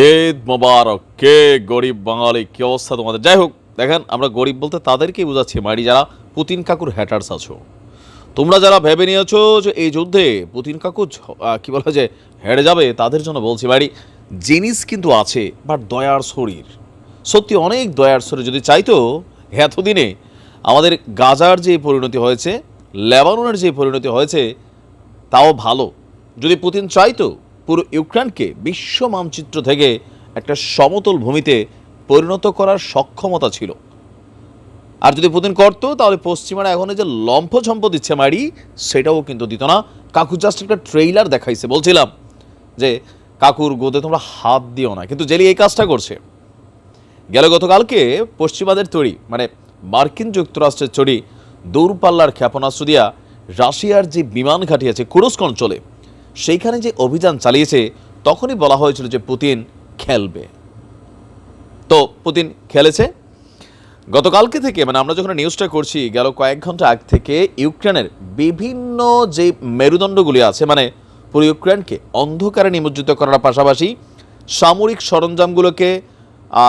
ঈদ মোবারক। কে গরিব বাঙালি, কি অবস্থা তোমাদের? যাই হোক, দেখেন, আমরা গরিব বলতে তাদেরকেই বোঝাচ্ছি। মারি যারা পুতিন কাকুর হ্যাটার্স আছো, তোমরা যারা ভেবে নিয়েছো যে এই যুদ্ধে পুতিন কাকু কি বলা যে, হেরে যাবে, তাদের জন্য বলছি বাড়ি জিনিস কিন্তু আছে বাট দয়ার শরীর। সত্যি অনেক দয়ার শরীর। যদি চাইতো, এতদিনে আমাদের গাজার যে পরিণতি হয়েছে, লেবাননের যে পরিণতি হয়েছে, তাও ভালো। যদি পুতিন চাইতো পুরো ইউক্রেনকে বিশ্ব মানচিত্র থেকে একটা সমতল ভূমিতে পরিণত করার সক্ষমতা ছিল। আর যদি পুতিন করতো, তাহলে পশ্চিমারা এখন যে লম্ফ ঝম্প দিচ্ছে মারি, সেটাও কিন্তু দিত না। কাকু জাস্ট একটা ট্রেইলার দেখাইছে, বলছিলাম যে, কাকুর গোদে তোমরা হাত দিও না। কিন্তু জেলি এই কাজটা করছে। গেল গতকালকে পশ্চিমাদের তৈরি মানে মার্কিন যুক্তরাষ্ট্রের তৈরি দূরপাল্লার ক্ষেপণাস্ত্র দিয়া রাশিয়ার যে বিমান ঘাঁটি আছে কুরস্ক অঞ্চলে সেইখানে যে অভিযান চালিয়েছে, তখনই বলা হয়েছিল যে পুতিন খেলবে। তো পুতিন খেলেছে। গতকালকে থেকে মানে আমরা যখন নিউজটা করছি, গেল কয়েক ঘণ্টা আগ থেকে ইউক্রেনের বিভিন্ন যে মেরুদণ্ডগুলি আছে মানে পুরো ইউক্রেনকে অন্ধকারে নিমজ্জিত করার পাশাপাশি সামরিক সরঞ্জামগুলোকে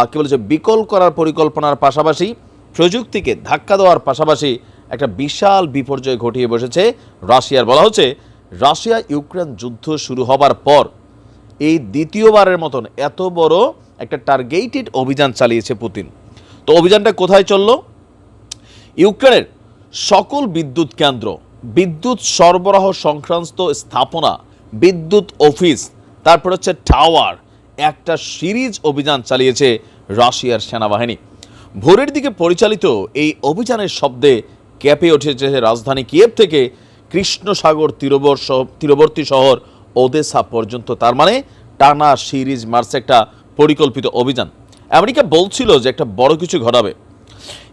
কি বলেছে বিকল করার পরিকল্পনার পাশাপাশি প্রযুক্তিকে ধাক্কা দেওয়ার পাশাপাশি একটা বিশাল বিপর্যয় ঘটিয়ে বসেছে রাশিয়ার। বলা হচ্ছে রাশিয়া ইউক্রেন যুদ্ধ শুরু হবার পর এই দ্বিতীয়বারের মতন এত বড় একটা টার্গেটেড অভিযান চালিয়েছে পুতিন। তো অভিযানটা কোথায় চলল? ইউক্রেনের সকল বিদ্যুৎ কেন্দ্র, বিদ্যুৎ সরবরাহ সংক্রান্ত স্থাপনা, বিদ্যুৎ অফিস, তারপর হচ্ছে টাওয়ার একটা সিরিজ অভিযান চালিয়েছে রাশিয়ার সেনাবাহিনী। ভোরের দিকে পরিচালিত এই অভিযানের শব্দে ক্যাপে উঠেছে রাজধানী কিয়েভ থেকে কৃষ্ণসাগর তীরবর সহ- তীরবর্তী শহর ওদেসা পর্যন্ত। তার মানে টানা সিরিজ মার্চে একটা পরিকল্পিত অভিযান। আমেরিকা বলছিল যে একটা বড় কিছু ঘটাবে।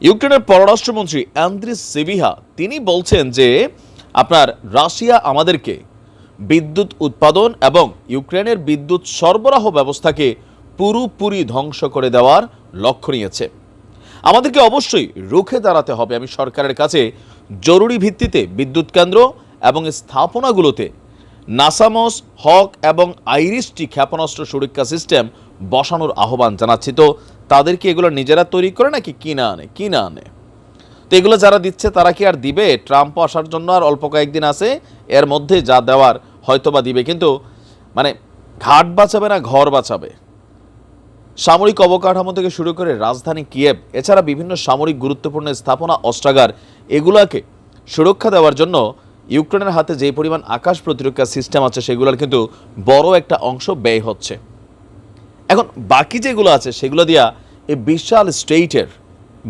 ইউক্রেনের পররাষ্ট্রমন্ত্রী অ্যান্দ্রিস সিভিহা, তিনি বলছেন যে আপনার রাশিয়া আমাদেরকে বিদ্যুৎ উৎপাদন এবং ইউক্রেনের বিদ্যুৎ সরবরাহ ব্যবস্থাকে পুরোপুরি ধ্বংস করে দেওয়ার লক্ষ্য নিয়েছে। আমাদেরকে অবশ্যই রুখে দাঁড়াতে হবে। আমি সরকারের কাছে জরুরি ভিত্তিতে বিদ্যুৎ কেন্দ্র এবং স্থাপনাগুলোতে নাসামস, হক এবং আইরিসটি ক্ষেপণাস্ত্র সুরক্ষা সিস্টেম বসানোর আহ্বান জানাচ্ছি। তো তাদেরকে এগুলো নিজেরা তৈরি করে নাকি কিনা আনে? কিনা আনে? তো এগুলো যারা দিচ্ছে তারা কি আর দিবে? ট্রাম্প আসার জন্য আর অল্প কয়েকদিন আছে। এর মধ্যে যা দেওয়ার হয়তোবা দিবে। কিন্তু মানে ঘাট বাঁচাবে না ঘর বাঁচাবে? সামরিক অবকাঠামো থেকে শুরু করে রাজধানী কিয়েভ, এছাড়া বিভিন্ন সামরিক গুরুত্বপূর্ণ স্থাপনা, অস্ত্রাগার, এগুলাকে সুরক্ষা দেওয়ার জন্য ইউক্রেনের হাতে যে পরিমাণ আকাশ প্রতিরক্ষা সিস্টেম আছে, সেগুলোর কিন্তু বড় একটা অংশ ব্যয় হচ্ছে। এখন বাকি যেগুলো আছে, সেগুলো দিয়া এই বিশাল স্টেটের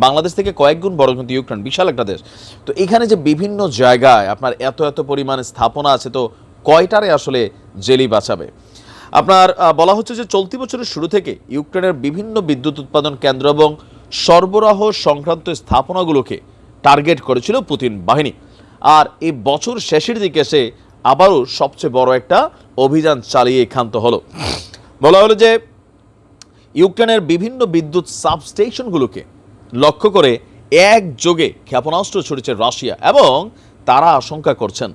বাংলাদেশ থেকে কয়েক গুণ বড় কিন্তু ইউক্রেন, বিশাল একটা দেশ। তো এখানে যে বিভিন্ন জায়গায় আপনার এত এত পরিমাণ স্থাপনা আছে, তো কয়টারে আসলে জেলি বাঁচাবে? আপনার বলা হচ্ছে যে চলতি বছরের শুরু থেকে ইউক্রেনের বিভিন্ন বিদ্যুৎ উৎপাদন কেন্দ্র এবং সরবরাহ সংক্রান্ত স্থাপনাগুলোকে টার্গেট করেছিল পুতিন বাহিনী। আর এই বছর শেষের দিকে এসে আবারও সবচেয়ে বড় একটা অভিযান চালিয়ে ক্ষান্ত হলো। বলা হলো যে ইউক্রেনের বিভিন্ন বিদ্যুৎ সাবস্টেশনগুলোকে লক্ষ্য করে একযোগে ক্ষেপণাস্ত্র ছড়িয়েছে রাশিয়া এবং তারা আশঙ্কা করছেন,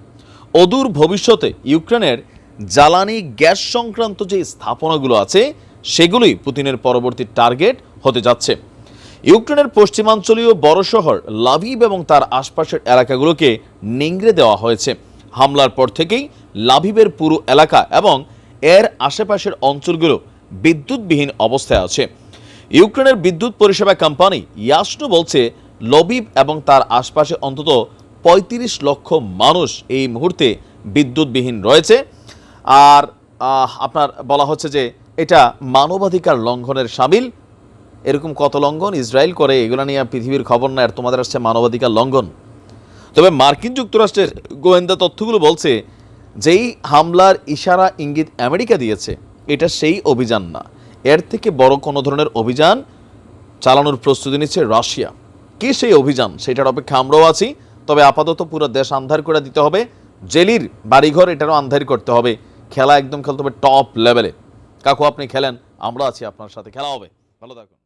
অদূর ভবিষ্যতে ইউক্রেনের জ্বালানি গ্যাস সংক্রান্ত যে স্থাপনাগুলো আছে, সেগুলোই পুতিনের পরবর্তী টার্গেট হতে যাচ্ছে। ইউক্রেনের পশ্চিমাঞ্চলীয় বড় শহর লাভিভ এবং তার আশপাশের এলাকাগুলোকে নিংড়ে দেওয়া হয়েছে। হামলার পর থেকেই লাভিবের পুরো এলাকা এবং এর আশেপাশের অঞ্চলগুলো বিদ্যুৎবিহীন অবস্থায় আছে। ইউক্রেনের বিদ্যুৎ পরিষেবা কোম্পানি ইয়াসনু বলছে লবিব এবং তার আশপাশে অন্তত পঁয়ত্রিশ লক্ষ মানুষ এই মুহূর্তে বিদ্যুৎবিহীন রয়েছে। আর আপনার বলা হচ্ছে যে এটা মানবাধিকার লঙ্ঘনের সামিল। এরকম কত লঙ্ঘন? ইসরায়েল করে এগুলো নিয়ে পৃথিবীর খবর না আর তোমাদের আসছে মানবাধিকার লঙ্ঘন। তবে মার্কিন যুক্তরাষ্ট্রের গোয়েন্দা তথ্যগুলো বলছে যেই হামলার ইশারা ইঙ্গিত আমেরিকা দিয়েছে, এটা সেই অভিযান না। এর থেকে বড় কোনো ধরনের অভিযান চালানোর প্রস্তুতি নিচ্ছে রাশিয়া। কি সেই অভিযান? সেটার অপেক্ষা আমরাও আছি, তবে আপাতত পুরো দেশ আন্ধার করে দিতে হবে। জেলির বাড়িঘর এটারও আন্ধার করতে হবে। খেলা একদম খেলতে হবে টপ লেভেলে কাকু, আপনি খেলেন, আমরা আছি আপনার সাথে। খেলা হবে। ভালো থাকুন।